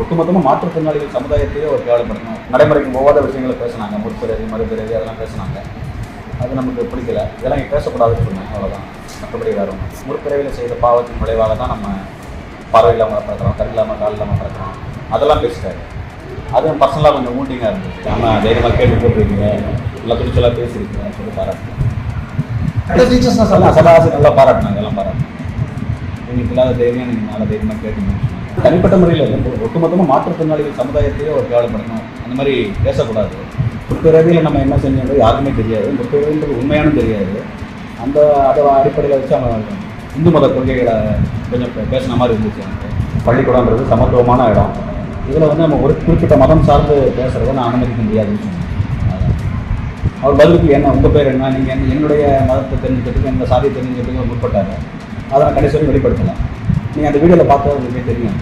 ஒட்டுமொத்தமாக மாற்றுத்திறனாளிகள் சமுதாயத்தையே ஒரு கேவலப்படுத்தணும் நடைமுறைக்கு போகாத விஷயங்களை பேசுனாங்க. முற்பிறவி மறுபிறவி அதெல்லாம் பேசுனாங்க. அது நமக்கு பிடிக்கல. இதெல்லாம் பேசக்கூடாதுன்னு சொன்னாங்க. அவ்வளோதான் மற்றபடி வேறு முற்பிறவியில் செய்த பாவத்தின் விளைவாக தான் நம்ம பார்வை இல்லாமல் பிறக்கிறோம். கண் இல்லாமல் கால் இல்லாமல் பிறக்கிறோம். அதெல்லாம் பேசிட்டாரு. அது பர்சனலாக கொஞ்சம் ஊட்டிங்காக இருந்துச்சு. நம்ம தைரியமாக கேட்டு போட்டுருக்கீங்க நல்லா துணிச்சலாக பேசியிருக்கீங்க சொல்லி பாராட்டு டீச்சர்ஸ் சொல்லலாம் சபாசி நல்லா பாராட்டினாங்க. எல்லாம் பாராட்டினாங்க. உங்களுக்கு இல்லாத தைரியம் நீங்கள் நல்லா தைரியமாக கேட்டீங்க தனிப்பட்ட முறையில் ஒட்டுமொத்தமாக மாற்றுத்திறனாளிகள் சமுதாயத்தையே ஒரு கேவலப்படணும். அந்த மாதிரி பேசக்கூடாது. முற்பிறவியில் நம்ம என்ன செஞ்சோம் யாருக்குமே தெரியாது. முற்பிறவின்றது உண்மையானும் தெரியாது. அந்த அதை அடிப்படையில் வச்சு அவங்க இந்து மத கொள்கைகளை கொஞ்சம் பேசின மாதிரி இருந்துச்சு எனக்கு. பள்ளிக்கூடம்ன்றது சமத்துவமான இடம். இதில் வந்து நம்ம ஒரு குறிப்பிட்ட மதம் சார்ந்து பேசுகிறத நான் அனுமதிக்க முடியாதுன்னு சொன்னேன். அவர் பதிலுக்கு என்ன உங்கள் பேர் என்ன நீங்கள் என்னுடைய மதத்தை தெரிஞ்சுக்கிறதுக்கு எந்த சாதியை தெரிஞ்சுக்கிறதுக்கு முற்பட்டார். அதை நான் கடைசி வெளிப்படுத்தலாம் நீங்கள் அந்த வீடியோவில் பார்த்தா உங்களுக்கே தெரியும்.